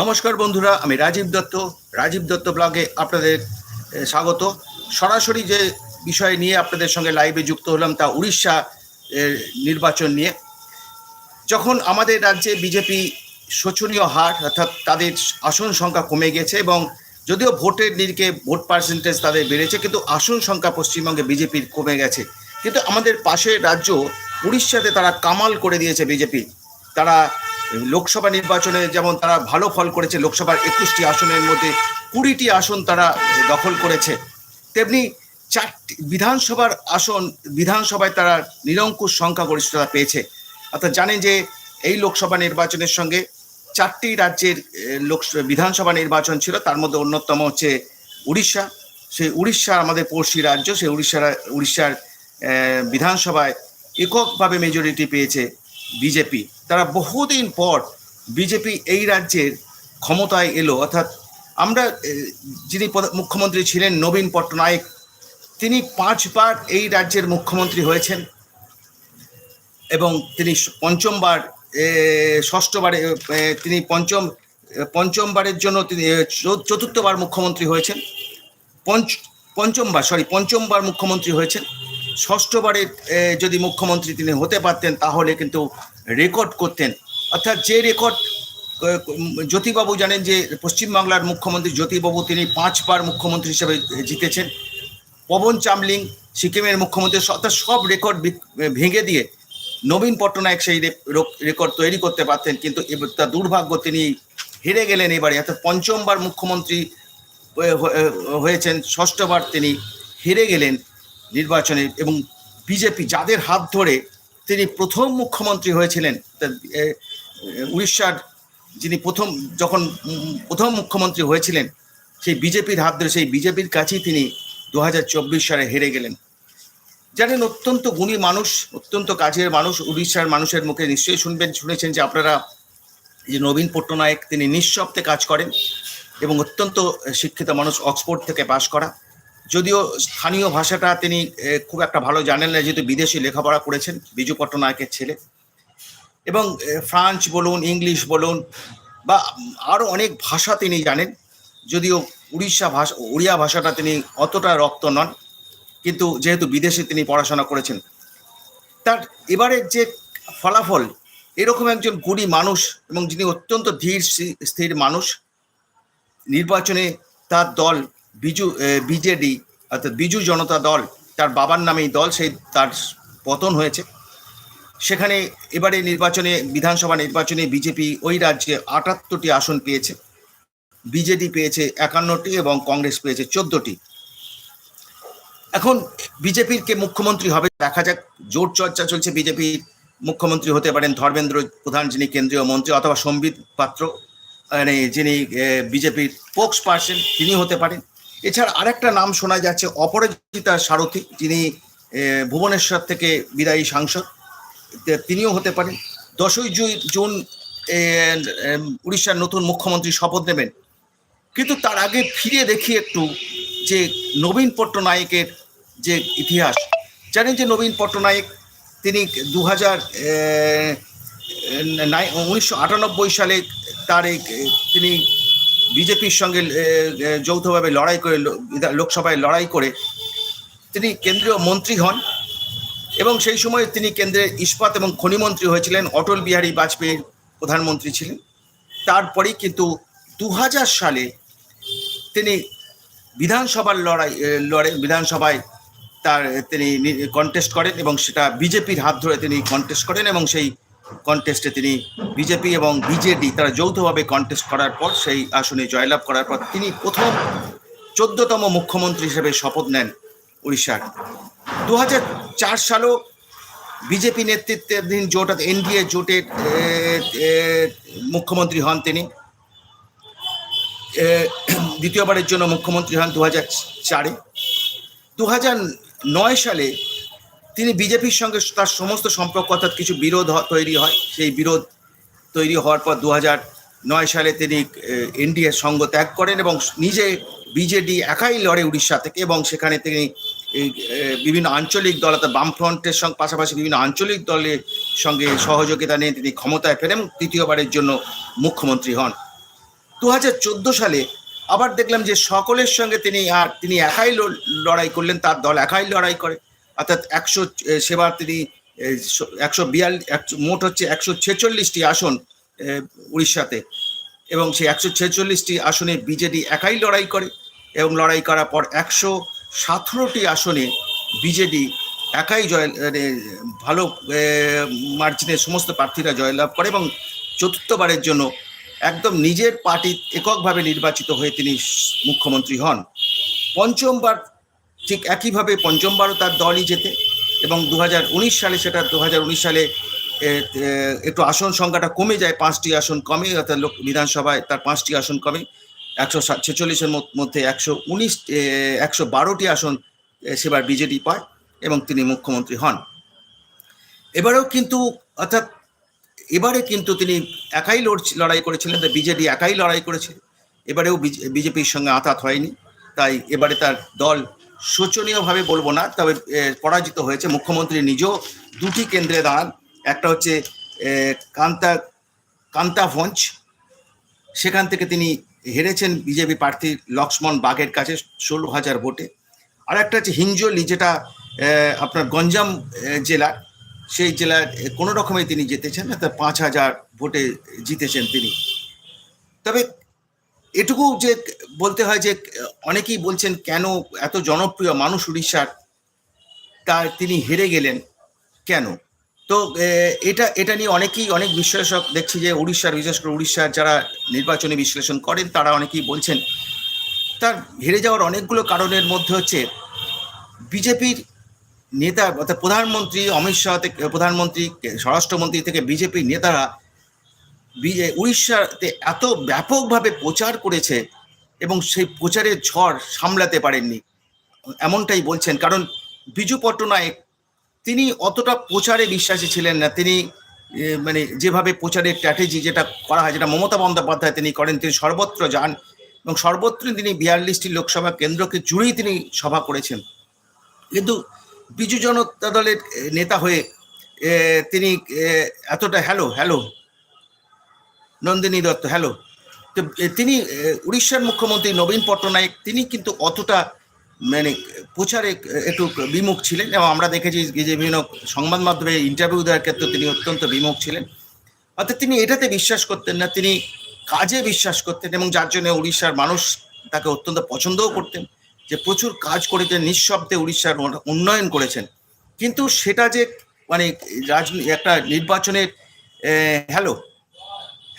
নমস্কার বন্ধুরা, আমি রাজীব দত্ত। রাজীব দত্ত ব্লগে আপনাদের স্বাগত। সরাসরি যে বিষয় নিয়ে আপনাদের সঙ্গে লাইভে যুক্ত হলাম তা উড়িষ্যা নির্বাচন নিয়ে। যখন আমাদের রাজ্যে বিজেপি শোচনীয় হার, অর্থাৎ তাদের আসন সংখ্যা কমে গেছে এবং যদিও ভোটের নিরিখে ভোট পার্সেন্টেজ তাদের বেড়েছে, কিন্তু আসন সংখ্যা পশ্চিমবঙ্গে বিজেপির কমে গেছে। কিন্তু আমাদের পাশের রাজ্য উড়িষ্যাতে তারা কামাল করে দিয়েছে বিজেপি। তারা লোকসভা নির্বাচনে যেমন তারা ভালো ফল করেছে, লোকসভার একুশটি আসনের মধ্যে কুড়িটি আসন তারা দখল করেছে, তেমনি চারটি বিধানসভার আসন বিধানসভায় তারা নিরঙ্কুশ সংখ্যাগরিষ্ঠতা পেয়েছে। অর্থাৎ জানেন যে এই লোকসভা নির্বাচনের সঙ্গে চারটি রাজ্যের লোক বিধানসভা নির্বাচন ছিল, তার মধ্যে অন্যতম হচ্ছে উড়িষ্যা। সেই উড়িষ্যা আমাদের পড়শি রাজ্য, সেই উড়িষ্যার উড়িষ্যার বিধানসভায় এককভাবে মেজরিটি পেয়েছে বিজেপি। তারা বহুদিন পর বিজেপি এই রাজ্যের ক্ষমতায় এলো। অর্থাৎ আমরা যিনি মুখ্যমন্ত্রী ছিলেন নবীন পট্টনায়ক, তিনি পাঁচবার এই রাজ্যের মুখ্যমন্ত্রী হয়েছেন এবং তিনি পঞ্চমবার ষষ্ঠবারে তিনি পঞ্চম পঞ্চমবারের জন্য তিনি চতুর্থবার মুখ্যমন্ত্রী হয়েছেন। পঞ্চ, পঞ্চমবার, সরি, পঞ্চমবার মুখ্যমন্ত্রী হয়েছেন। ষষ্ঠবারের যদি মুখ্যমন্ত্রী তিনি হতে পারতেন, তাহলে কিন্তু রেকর্ড করতেন। অর্থাৎ যে রেকর্ড জ্যোতিবাবু জানেন যে পশ্চিমবাংলার মুখ্যমন্ত্রী জ্যোতিবাবু তিনি পাঁচবার মুখ্যমন্ত্রী হিসেবে জিতেছেন। পবন চামলিং সিকিমের মুখ্যমন্ত্রী, অর্থাৎ সব রেকর্ড ভেঙে দিয়ে নবীন পট্টনায়ক সেই রেকর্ড তৈরি করতে পারতেন। কিন্তু তার দুর্ভাগ্য তিনি হেরে গেলেন এবারে। অর্থাৎ পঞ্চমবার মুখ্যমন্ত্রী হয়ে- হয়ে- হয়েছেন, ষষ্ঠবার তিনি হেরে গেলেন নির্বাচনে এবং বিজেপি যাদের হাত ধরে তিনি প্রথম মুখ্যমন্ত্রী হয়েছিলেন উড়িষ্যার যিনি প্রথম, যখন প্রথম মুখ্যমন্ত্রী হয়েছিলেন, সেই বিজেপির হাত ধরে, সেই বিজেপির কাছেই তিনি দু হাজার চব্বিশ সালে হেরে গেলেন। জানেন, অত্যন্ত গুণী মানুষ, অত্যন্ত কাজের মানুষ, উড়িষ্যার মানুষের মুখে নিশ্চয়ই শুনবেন, শুনেছেন যে আপনারা যে নবীন পট্টনায়ক, তিনি নিঃশব্দে কাজ করেন এবং অত্যন্ত শিক্ষিত মানুষ, অক্সফোর্ড থেকে পাশ করা। যদিও স্থানীয় ভাষাটা তিনি খুব একটা ভালো জানেন না, যেহেতু বিদেশি লেখাপড়া করেছেন, বিজু পট্টনায়কের ছেলে। এবং ফ্রান্স বলুন, ইংলিশ বলুন, বা আরও অনেক ভাষা তিনি জানেন, যদিও উড়িষ্যা ভাষা, উড়িয়া ভাষাটা তিনি অতটা রক্ত নন, কিন্তু যেহেতু বিদেশে তিনি পড়াশোনা করেছেন। তার এবারের যে ফলাফল, এরকম একজন গুণী মানুষ এবং যিনি অত্যন্ত ধীর স্থির মানুষ, নির্বাচনে তার দল বিজু বিজেডি অর্থাৎ বিজু জনতা দল, তার বাবার নামেই দল, সেই তার পতন হয়েছে। সেখানে এবারে নির্বাচনে, বিধানসভা নির্বাচনে বিজেপি ওই রাজ্যে আটাত্তরটি আসন পেয়েছে। বিজেডি পেয়েছে একান্নটি এবং কংগ্রেস পেয়েছে চোদ্দটি। এখন বিজেপির কে মুখ্যমন্ত্রী হবে দেখা যাক। জোর চর্চা চলছে, বিজেপির মুখ্যমন্ত্রী হতে পারেন ধর্মেন্দ্র প্রধান, যিনি কেন্দ্রীয় মন্ত্রী, অথবা সম্বিত পাত্র মানে যিনি বিজেপির পোক্স পার্সন তিনি হতে পারেন। এছাড়া আরেকটা নাম শোনা যাচ্ছে, অপরাজিতা সারথী, যিনি ভুবনেশ্বর থেকে বিদায়ী সাংসদ। তিনিও হতে পারেন। দশই জুন উড়িষ্যার নতুন মুখ্যমন্ত্রী শপথ নেবেন। কিন্তু তার আগে ফিরে দেখি একটু যে নবীন পট্টনায়কের যে ইতিহাস। জানেন যে নবীন পট্টনায়ক, তিনি দু হাজার উনিশশো সালে তার তিনি বিজেপির সঙ্গে যৌথভাবে লড়াই করে লোকসভায় লড়াই করে তিনি কেন্দ্রীয় মন্ত্রী হন এবং সেই সময় তিনি কেন্দ্রের ইস্পাত এবং খনিমন্ত্রী হয়েছিলেন। অটল বিহারী বাজপেয়ীর প্রধানমন্ত্রী ছিলেন। তারপরেই কিন্তু দু হাজার সালে তিনি বিধানসভার লড়াই লড়ে, বিধানসভায় তার তিনি কন্টেস্ট করেন এবং সেটা বিজেপির হাত ধরে তিনি কন্টেস্ট করেন এবং সেই কন্টেস্টে তিনি বিজেপি এবং বিজেডি তারা যৌথভাবে কন্টেস্ট করার পর সেই আসনে জয়লাভ করার পর তিনি প্রথম চোদ্দতম মুখ্যমন্ত্রী হিসেবে শপথ নেন উড়িষ্যার। দু চার সালেও বিজেপি নেতৃত্বাধীন জোট এনডিএ জোটের মুখ্যমন্ত্রী হন তিনি। দ্বিতীয়বারের জন্য মুখ্যমন্ত্রী হন দু হাজার চারে। দু হাজার নয় সালে তিনি বিজেপির সঙ্গে তার সমস্ত সম্পর্ক অর্থাৎ কিছু বিরোধ তৈরি হয়, সেই বিরোধ তৈরি হওয়ার পর দু নয় সালে তিনি এনডিএ সঙ্গ ত্যাগ করেন এবং নিজে বিজেডি একাই লড়ে উড়িষ্যা থেকে এবং সেখানে তিনি বিভিন্ন আঞ্চলিক দল অর্থাৎ বামফ্রন্টের সঙ্গে পাশাপাশি বিভিন্ন আঞ্চলিক দলের সঙ্গে সহযোগিতা নিয়ে তিনি ক্ষমতায় ফেরেন তৃতীয়বারের জন্য মুখ্যমন্ত্রী হন। দু হাজার চোদ্দ সালে আবার দেখলাম যে সকলের সঙ্গে তিনি আর, তিনি একাই লড়াই করলেন, তার দল একাই লড়াই করে। অর্থাৎ একশো সেবার তিনি একশো বিয়াল মোট হচ্ছে একশো ছেচল্লিশটি আসন উড়িষ্যাতে। এবং সেই একশো ছেচল্লিশটি আসনে বিজেডি একাই লড়াই করে এবং লড়াই করার পর একশো সতেরোটি আসনে বিজেডি একাই জয় মানে ভালো মার্জিনে সমস্ত প্রার্থীরা জয়লাভ করে এবং চতুর্থবারের জন্য একদম নিজের পার্টি এককভাবে নির্বাচিত হয়ে তিনি মুখ্যমন্ত্রী হন। পঞ্চমবার ঠিক একইভাবে পঞ্চমবারও তার দলই যেতে এবং দু হাজার উনিশ সালে সেটা দু হাজার উনিশ সালে একটু আসন সংখ্যাটা কমে যায়, পাঁচটি আসন কমে, অর্থাৎ লোক বিধানসভায় তার পাঁচটি আসন কমে। একশো ছেচল্লিশের মধ্যে একশো উনিশ একশো বারোটি আসন সেবার বিজেডি পায় এবং তিনি মুখ্যমন্ত্রী হন। এবারেও কিন্তু, অর্থাৎ এবারে কিন্তু তিনি একাই লড়- লড়াই করেছিলেন, তাই বিজেডি একাই লড়াই করেছিল এবারেও বিজেপির সঙ্গে আঘাত হয়নি, তাই এবারে তার দল শোচনীয়ভাবে বলব না, তবে পরাজিত হয়েছে মুখ্যমন্ত্রী নিজেও। দুটি কেন্দ্রে দাঁড়ান, একটা হচ্ছে কান্তা, কান্তাভঞ্জ। সেখান থেকে তিনি হেরেছেন বিজেপি প্রার্থী লক্ষ্মণ বাগের কাছে ষোলো হাজার ভোটে। আর একটা হচ্ছে হিঞ্জলি যেটা আপনার গঞ্জাম জেলার সেই জেলার কোনো রকমে তিনি জিতেছেন, অর্থাৎ পাঁচ হাজার ভোটে জিতেছেন তিনি। তবে এটুকু যে বলতে হয় যে, অনেকেই বলছেন, কেন এত জনপ্রিয় মানুষ উড়িষ্যার? তা তিনি হেরে গেলেন কেন? তো এটা এটা নিয়ে অনেকেই, অনেক বিশ্লেষক দেখছি যে, উড়িষ্যার, বিশেষ করে উড়িষ্যার যারা নির্বাচনী বিশ্লেষণ করেন, তারা অনেকেই বলছেন, তার হেরে যাওয়ার অনেকগুলো কারণের মধ্যে হচ্ছে, বিজেপির নেতা, অর্থাৎ প্রধানমন্ত্রী অমিত শাহ থেকে, প্রধানমন্ত্রী স্বরাষ্ট্রমন্ত্রী থেকে বিজেপির নেতারা উড়িষ্যাতে এত ব্যাপকভাবে প্রচার করেছে এবং সেই প্রচারের ঝড় সামলাতে পারেননি। এমনটাই বলছেন, কারণ বিজু পট্টনায়ক, তিনি অতটা প্রচারে বিশ্বাসী ছিলেন না। তিনি মানে যেভাবে প্রচারের স্ট্র্যাটেজি যেটা করা হয়, যেটা মমতা বন্দ্যোপাধ্যায় তিনি করেন, তিনি সর্বত্র যান এবং সর্বত্র তিনি বিয়াল্লিশটি লোকসভা কেন্দ্রকে জুড়েই তিনি সভা করেছেন। কিন্তু বিজু জনতা দলের নেতা হয়ে তিনি এতটা hello hello Nandini Dutta hello তো তিনি উড়িষ্যার মুখ্যমন্ত্রী নবীন পট্টনায়ক, তিনি কিন্তু অতটা মানে প্রচারে একটু বিমুখ ছিলেন এবং আমরা দেখেছি যে বিভিন্ন সংবাদ মাধ্যমে ইন্টারভিউ দেওয়ার ক্ষেত্রে তিনি অত্যন্ত বিমুখ ছিলেন। অর্থাৎ তিনি এটাতে বিশ্বাস করতেন না, তিনি কাজে বিশ্বাস করতেন এবং যার জন্য উড়িষ্যার মানুষ তাকে অত্যন্ত পছন্দও করতেন যে প্রচুর কাজ করেছেন, নিঃশব্দে উড়িষ্যার উন্নয়ন করেছেন। কিন্তু সেটা যে মানে রাজনী, একটা নির্বাচনের hello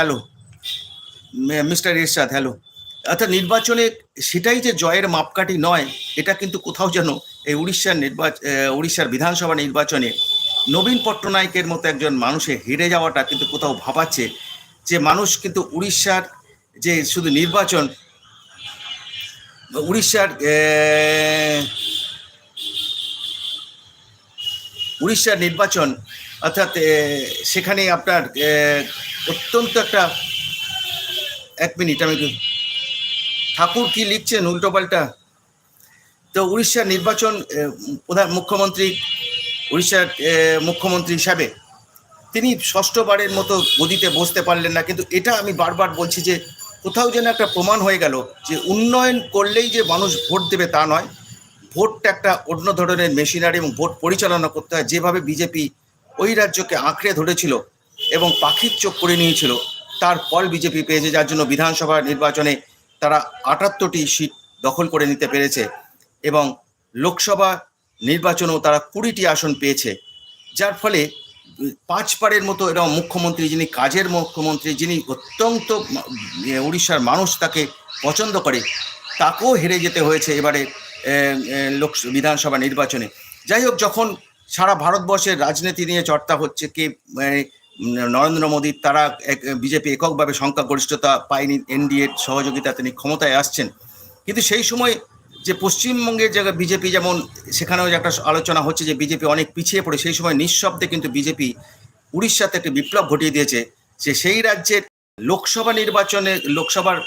hello mister Irshad hello অর্থাৎ নির্বাচনে সেটাই যে জয়ের মাপকাঠি নয়, এটা কিন্তু কোথাও যেন এই উড়িষ্যার নির্বাচন উড়িষ্যার বিধানসভা নির্বাচনে নবীন পট্টনায়কের মতো একজন মানুষের হেরে যাওয়াটা কিন্তু কোথাও ভাবাচ্ছে যে মানুষ কিন্তু উড়িষ্যার যে শুধু নির্বাচন, উড়িষ্যার উড়িষ্যার নির্বাচন অর্থাৎ সেখানে আপনার অত্যন্ত একটা, এক মিনিট, আমি ঠাকুর কি লিখছেন উল্টোপাল্টা তো উড়িষ্যার নির্বাচন প্রধান মুখ্যমন্ত্রী, উড়িষ্যার মুখ্যমন্ত্রী হিসাবে, তিনি ষষ্ঠবারের মতো গদিতে বসতে পারলেন না। কিন্তু এটা আমি বারবার বলছি যে, কোথাও যেন একটা প্রমাণ হয়ে গেল যে, উন্নয়ন করলেই যে মানুষ ভোট দেবে তা নয়। ভোটটা একটা অন্য ধরনের মেশিনারি এবং ভোট পরিচালনা করতে হয়। যেভাবে বিজেপি ওই রাজ্যকে আঁকড়ে ধরেছিল এবং পাখির চোখ করে নিয়েছিল। তার ফল বিজেপি পেয়েছে, যার জন্য বিধানসভা নির্বাচনে তারা আটাত্তরটি সিট দখল করে নিতে পেরেছে এবং লোকসভা নির্বাচনেও তারা কুড়িটি আসন পেয়েছে। যার ফলে পাঁচবারের মতো এরকম মুখ্যমন্ত্রী যিনি, কাজের মুখ্যমন্ত্রী যিনি অত্যন্ত উড়িষ্যার মানুষ তাকে পছন্দ করে, তাকেও হেরে যেতে হয়েছে এবারে লোক বিধানসভা নির্বাচনে। যাই হোক, যখন সারা ভারতবর্ষের রাজনীতি নিয়ে চর্চা হচ্ছে কে মানে, নরেন্দ্র মোদী তারা এক বিজেপি এককভাবে সংখ্যাগরিষ্ঠতা পায়নি এনডিএর সহযোগিতা তিনি ক্ষমতায় আসছেন। কিন্তু সেই সময় যে পশ্চিমবঙ্গের জায়গায় বিজেপি যেমন সেখানেও যে একটা আলোচনা হচ্ছে যে বিজেপি অনেক পিছিয়ে পড়ে সেই সময় নিঃশব্দে কিন্তু বিজেপি উড়িষ্যাতে একটি বিপ্লব ঘটিয়ে দিয়েছে যে সেই রাজ্যের লোকসভা নির্বাচনে লোকসভার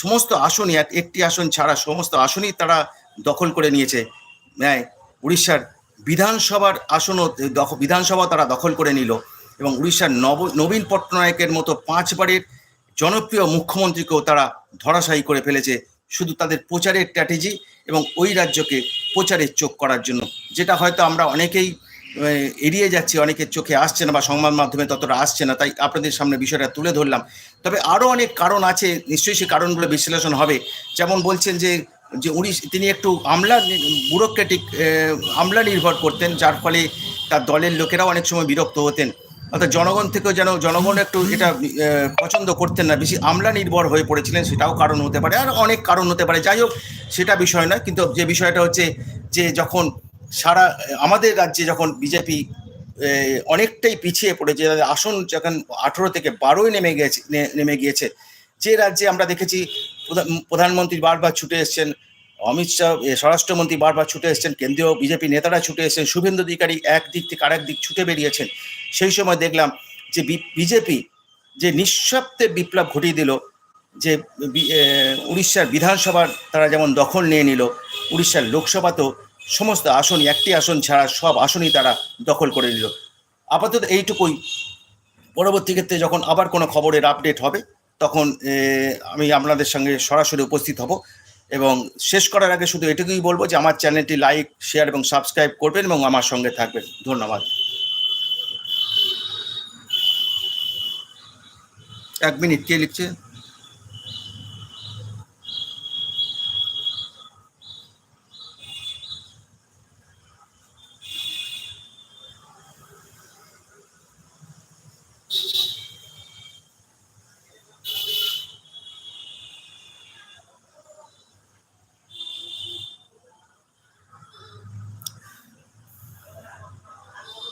সমস্ত আসনই এক একটি আসন ছাড়া সমস্ত আসনই তারা দখল করে নিয়েছে হ্যাঁ উড়িষ্যার বিধানসভার আসনও বিধানসভা তারা দখল করে নিল এবং উড়িষ্যার নব, নবীন পট্টনায়কের মতো পাঁচবারের জনপ্রিয় মুখ্যমন্ত্রীকেও তারা ধরাশায়ী করে ফেলেছে শুধু তাদের প্রচারের স্ট্র্যাটেজি এবং ওই রাজ্যকে প্রচারের চোখ করার জন্য। যেটা হয়তো আমরা অনেকেই এড়িয়ে যাচ্ছি, অনেকের চোখে আসছে না বা সংবাদ মাধ্যমে ততটা আসছে না, তাই আপনাদের সামনে বিষয়টা তুলে ধরলাম। তবে আরও অনেক কারণ আছে, নিশ্চয়ই সেই কারণগুলো বিশ্লেষণ হবে। যেমন বলছেন যে যে উনি তিনি একটু আমলা, ব্যুরোক্রেটিক আমলা নির্ভর করতেন, যার ফলে তার দলের লোকেরাও অনেক সময় বিরক্ত হতেন। অর্থাৎ জনগণ থেকেও যেন, জনগণ একটু এটা পছন্দ করতেন না, বেশি আমলা নির্ভর হয়ে পড়েছিলেন, সেটাও কারণ হতে পারে, আর অনেক কারণ হতে পারে। যাই হোক, সেটা বিষয় নয়, কিন্তু যে বিষয়টা হচ্ছে যে যখন সারা, আমাদের রাজ্যে যখন বিজেপি অনেকটাই পিছিয়ে পড়েছে, আসন যখন আঠেরো থেকে বারোই নেমে গেছে নেমে গিয়েছে যে রাজ্যে আমরা দেখেছি প্রধান- প্রধানমন্ত্রী বারবার ছুটে এসছেন, অমিত শাহ স্বরাষ্ট্রমন্ত্রী বারবার ছুটে এসছেন, কেন্দ্রীয় বিজেপি নেতারা ছুটে এসেছেন, শুভেন্দু অধিকারী এক দিক থেকে আরেক দিক ছুটে বেরিয়েছেন। সেই সময় দেখলাম যে বিজেপি যে নিঃশব্দে বিপ্লব ঘটিয়ে দিল, যে উড়িষ্যার বিধানসভার তারা যেমন দখল নিয়ে নিল, উড়িষ্যার লোকসভাতেও সমস্ত আসনই, একটি আসন ছাড়া সব আসনই তারা দখল করে নিল। আপাতত এইটুকুই। পরবর্তী ক্ষেত্রে যখন আবার কোনো খবরের আপডেট হবে তখন আমি আপনাদের সঙ্গে সরাসরি উপস্থিত হব এবং শেষ করার আগে শুধু এটুকুই বলব যে আমার চ্যানেলটি লাইক, শেয়ার এবং সাবস্ক্রাইব করবেন এবং আমার সঙ্গে থাকবেন। ধন্যবাদ। এক মিনিট, কে লিখছে?